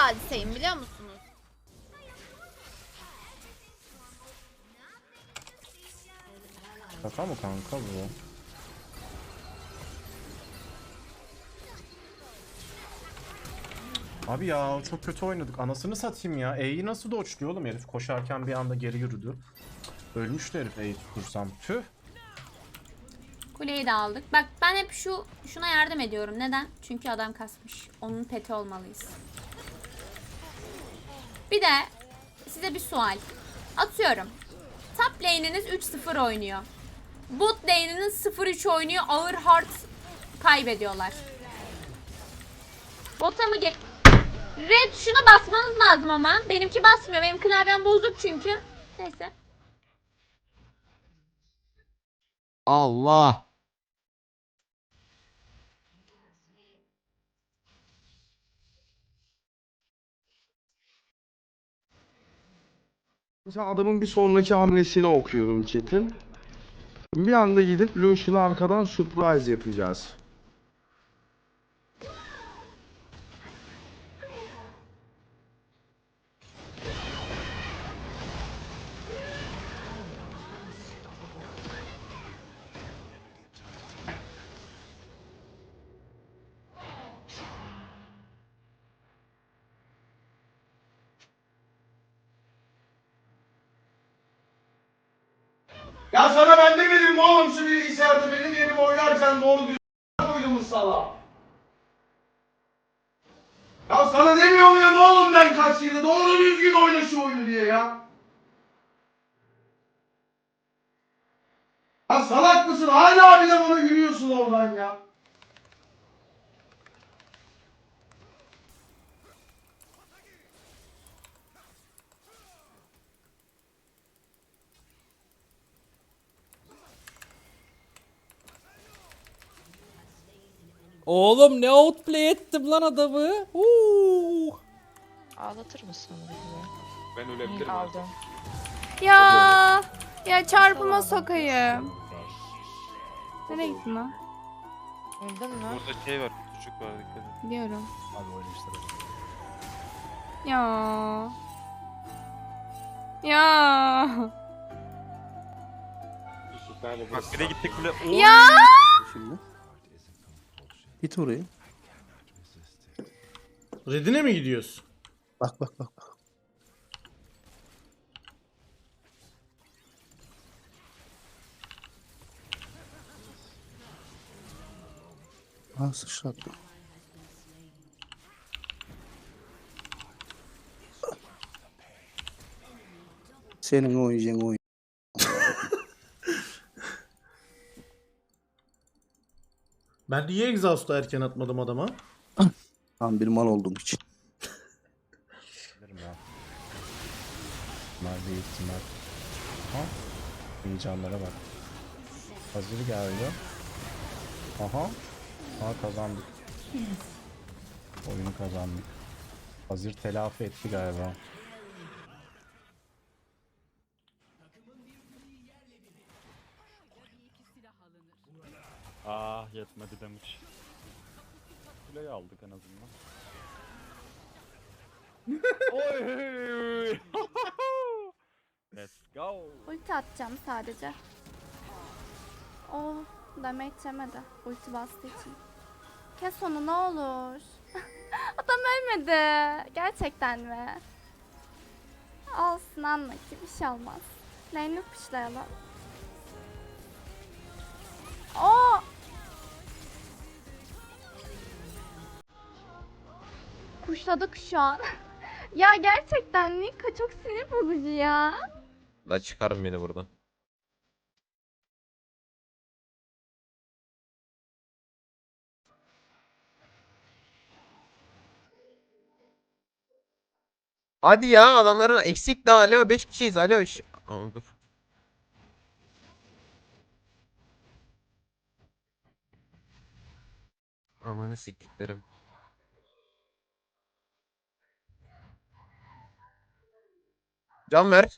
hadiseyim biliyor musunuz? Şaka mı kanka bu? Abi ya çok kötü oynadık. Anasını satayım ya. E'yi nasıl doçluyor oğlum herif? Koşarken bir anda geri yürüdü. Ölmüştü herif E'yi tutursam. Tüh. Kuleyi de aldık. Bak ben hep şu şuna yardım ediyorum. Neden? Çünkü adam kasmış. Onun peti olmalıyız. Bir de size bir sual. Atıyorum. Top lane'iniz 3-0 oynuyor. Bot lane'iniz 0-3 oynuyor. Ağır hard kaybediyorlar. Bota mı ge... Red şuna basmanız lazım ama. Benimki basmıyor. Benim klavyem bozuk çünkü. Neyse. Allah. Mesela adamın bir sonraki hamlesini okuyorum chat'in. Bir anda gidip Lucian'ı arkadan surprise yapacağız. Ya sana ben demedim mi oğlum şu bilgisayarda benim yerime oynarken doğru düzgün koydum sana. Ya sana demiyor muyum oğlum ben kaç yılda doğru düzgün oyna şu oyunu diye ya. Ya salak mısın? Hala bile bana gülüyorsun oradan ya. Oğlum ne outplay ettim lan adamı. Uuu. Ağlatır mısın onu bize? Ben ölebilirim. Aldım. Ya ya çarpıma sokayım. Nereye gittin lan? Öldün mü? Burada şey var, küçük var dikkat et. Biliyorum. Abi oyun işte. Ya. Ya. Bak bir de gittik bile. Ya. Şimdi. Git oraya. Redine mi gidiyorsun? Bak bak bak. bak. Ha sıçrattı. Senin oynayacağın oyun. Ben niye exhaust'u erken atmadım adama? Tam bir mal olduğum için. Var bir ihtimal. Ha? Heyecanlara bak. Hazır geldi. Aha. Ha kazandık. Oyunu kazandık. Hazır telafi etti galiba. Ah yetmedi demiş. Kuleyi aldık en azından. Oy! Let's go. Ulti atacağım sadece. Oh, damage yemedi. Ulti bastığı için. Kes onu ne olur. Adam ölmedi. Gerçekten mi? Olsun anla ki bir şey olmaz. Lane'i pışlayalım. Oo! Kuşladık şu an. ya gerçekten Nika çok sinir bozucu ya. La çıkarın beni buradan. Hadi ya adamların eksik daha alo 5 kişiyiz alo. Aa, dur. Amanı siktiklerim. Can ver.